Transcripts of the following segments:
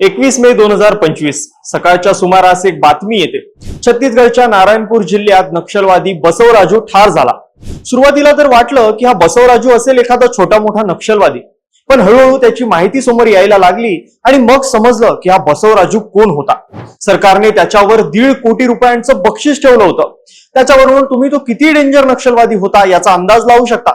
एकवीस मे दोन हजार पंचवीस. सकाळच्या सुमारास एक बातमी येते. छत्तीसगडच्या नारायणपूर जिल्ह्यात नक्षलवादी बसवराजू ठार झाला. सुरुवातीला तर वाटलं की हा बसवराजू असेल एखादा छोटा मोठा नक्षलवादी. पण हळूहळू त्याची माहिती समोर यायला लागली आणि मग समजलं की हा बसवराजू कोण होता. सरकारने त्याच्यावर दीड कोटी रुपयांचं बक्षीस ठेवलं होतं. त्याच्यावरून तुम्ही तो किती डेंजर नक्षलवादी होता याचा अंदाज लावू शकता.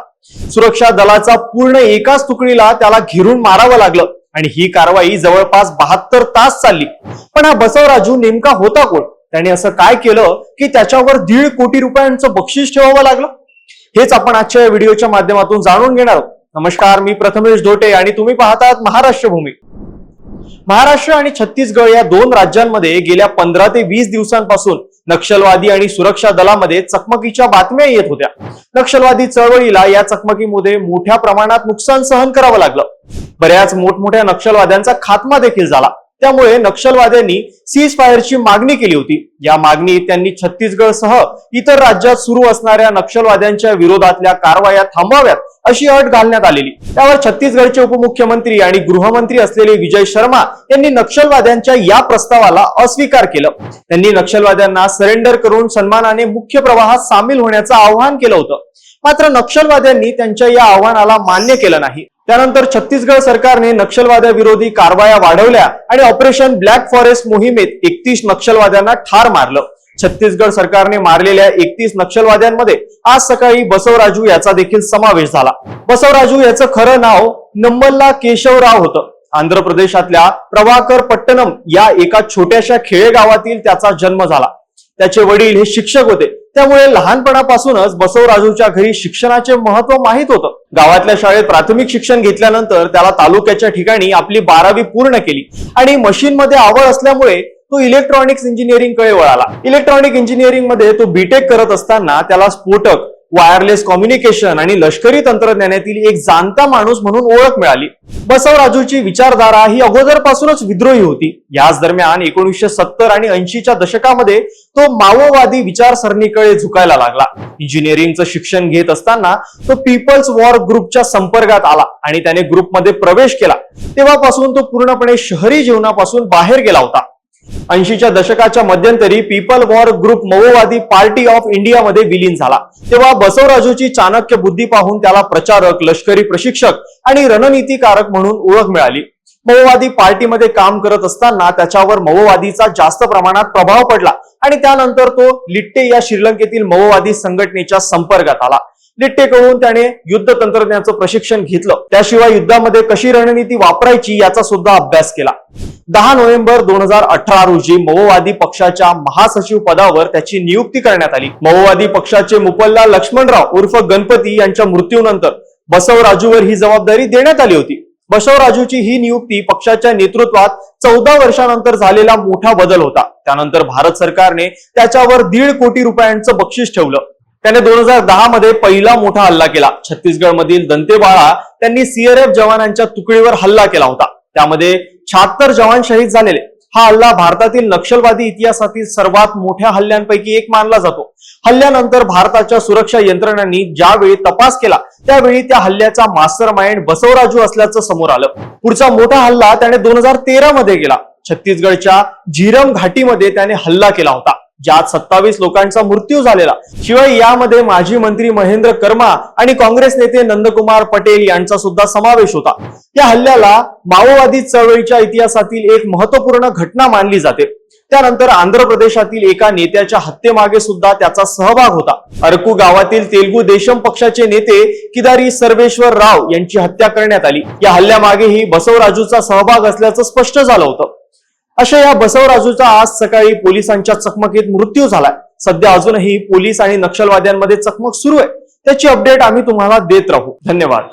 सुरक्षा दलाचा पूर्ण एकाच तुकडीला त्याला घेरून मारावं लागलं. आणि ही कारवाई जवळपास बहात्तर तास चालली. पण हा बसवराजू नेमका होता कोण? त्याने असं काय केलं की त्याच्यावर दीड कोटी रुपयांचं बक्षीस ठेवावं लागलं? हेच आपण आजच्या या व्हिडिओच्या माध्यमातून जाणून घेणार आहोत. नमस्कार मी प्रथमेश धोटे आणि तुम्ही पाहतात महाराष्ट्र भूमी. महाराष्ट्र आणि छत्तीसगड या दोन राज्यांमध्ये गेल्या पंधरा ते वीस दिवसांपासून नक्षलवादी आणि सुरक्षा दलामध्ये चकमकीच्या बातम्या येत होत्या. नक्षलवादी चळवळीला या चकमकीमध्ये मोठ्या प्रमाणात नुकसान सहन करावं लागलं. बऱ्याच मोठमोठ्या नक्षलवाद्यांचा खात्मा देखील झाला. त्यामुळे नक्षलवाद्यांनी सीज फायरची मागणी केली होती. या मागणीत त्यांनी छत्तीसगडसह इतर राज्यात सुरू असणाऱ्या नक्षलवाद्यांच्या विरोधातल्या कारवाया थांबवाव्यात अशी अट घालण्यात आलेली. त्यावर छत्तीसगडचे उपमुख्यमंत्री आणि गृहमंत्री असलेले विजय शर्मा यांनी नक्षलवाद्यांच्या या प्रस्तावाला अस्वीकार केलं. त्यांनी नक्षलवाद्यांना सरेंडर करून सन्मानाने मुख्य प्रवाहात सामील होण्याचं आवाहन केलं होतं. मात्र नक्षलवाद्यांनी त्यांच्या या आव्हानाला मान्य केलं नाही. त्यानंतर छत्तीसगड सरकारने नक्षलवाद्याविरोधी कारवाया वाढवल्या आणि ऑपरेशन ब्लॅक फॉरेस्ट मोहिमेत एकतीस नक्षलवाद्यांना ठार मारलं. छत्तीसगड सरकारने मारलेल्या एकतीस नक्षलवाद्यांमध्ये आज सकाळी बसवराजू याचा देखील समावेश झाला. बसवराजू याचं खरं नाव नंबल्ला केशवराव होतं. आंध्र प्रदेशातल्या प्रभाकर पट्टणम या एका छोट्याशा खेडेगावातील त्याचा जन्म झाला. त्याचे वडील हे शिक्षक होते. त्यामुळे लहानपणापासूनच बसवराजूच्या घरी शिक्षणाचे महत्त्व माहीत होतं. गावातल्या शाळेत प्राथमिक शिक्षण घेतल्यानंतर त्याला तालुक्याच्या ठिकाणी आपली बारावी पूर्ण केली. आणि मशीनमध्ये आवड असल्यामुळे तो इलेक्ट्रॉनिक्स इंजिनिअरिंगकडे वळाला. इलेक्ट्रॉनिक इंजिनिअरिंगमध्ये तो बीटेक करत असताना त्याला स्फोटक वायरलेस कम्युनिकेशन आणि लष्करी तंत्रज्ञानातील एक जाणता माणूस म्हणून ओळख मिळाली. बसवराजूची विचारधारा ही अगोदरपासूनच विद्रोही होती. याच दरम्यान एकोणीसशे सत्तर आणि ऐंशीच्या दशकामध्ये तो माओवादी विचारसरणीकडे झुकायला लागला. इंजिनिअरिंगचं शिक्षण घेत असताना तो पीपल्स वॉर ग्रुपच्या संपर्कात आला आणि त्याने ग्रुपमध्ये प्रवेश केला. तेव्हापासून तो पूर्णपणे शहरी जीवनापासून बाहेर गेला होता. ऐंशीच्या दशकाच्या मध्यंतरी पीपल वॉर ग्रुप मओवादी पार्टी ऑफ इंडियामध्ये विलीन झाला. तेव्हा बसवराजूची चाणक्य बुद्धी पाहून त्याला प्रचारक लष्करी प्रशिक्षक आणि रणनीतिकारक म्हणून ओळख मिळाली. मओवादी पार्टीमध्ये काम करत असताना त्याच्यावर मओवादीचा जास्त प्रमाणात प्रभाव पडला आणि त्यानंतर तो लिट्टे या श्रीलंकेतील मओवादी संघटनेच्या संपर्कात आला. लिट्टेकडून त्याने युद्ध तंत्रज्ञानाचं प्रशिक्षण घेतलं. त्याशिवाय युद्धामध्ये कशी रणनीती वापरायची याचा सुद्धा अभ्यास केला. दहा नोव्हेंबर दोन हजार अठरा रोजी मओवादी पक्षाच्या महासचिव पदावर त्याची नियुक्ती करण्यात आली. मओवादी पक्षाचे मुपल्ला लक्ष्मणराव उर्फ गणपती यांच्या मृत्यूनंतर बसवराजूवर ही जबाबदारी देण्यात आली होती. बसवराजूची ही नियुक्ती पक्षाच्या नेतृत्वात चौदा वर्षानंतर झालेला मोठा बदल होता. त्यानंतर भारत सरकारने त्याच्यावर दीड कोटी रुपयांचं बक्षीस ठेवलं. त्याने दोन हजार दहा मध्ये पहिला मोठा हल्ला केला. छत्तीसगड मधील दंतेबाळा त्यांनी सीआरएफ जवानांच्या तुकडीवर हल्ला केला होता. त्यामध्ये शहात्तर जवान शहीद झालेले. हा हल्ला भारतातील नक्षलवादी इतिहासातील सर्वात मोठ्या हल्ल्यांपैकी एक मानला जातो. हल्ल्यानंतर भारताच्या सुरक्षा यंत्रणांनी ज्यावेळी तपास केला त्यावेळी त्या हल्ल्याचा मास्टर माइंड बसवराजू असल्याचं समोर आलं. पुढचा मोठा हल्ला त्याने दोन हजार तेरा मध्ये केला. छत्तीसगडच्या झिरम घाटीमध्ये त्याने हल्ला केला होता. ज्यात सत्तावीस लोकांचा मृत्यू झालेला. शिवाय यामध्ये माजी मंत्री महेंद्र कर्मा आणि काँग्रेस नेते नंदकुमार पटेल यांचा सुद्धा समावेश होता. या हल्ल्याला माओवादी चळवळीच्या इतिहासातील एक महत्त्वपूर्ण घटना मानली जाते. त्यानंतर आंध्र प्रदेशातील एका नेत्याच्या हत्येमागे सुद्धा त्याचा सहभाग होता. अरकू गावातील तेलगू देशम पक्षाचे नेते किदारी सर्वेश्वर राव यांची हत्या करण्यात आली. या हल्ल्यामागेही बसवराजूचा सहभाग असल्याचं स्पष्ट झालं होतं. अशा या बसवराजूचा आज सकाळी पोलिसांच्या चकमकीत मृत्यू झालाय. सध्या अजूनही पोलीस आणि नक्षलवाद्यांमध्ये चकमक सुरू आहे. त्याची अपडेट आम्ही तुम्हाला देत राहू. धन्यवाद.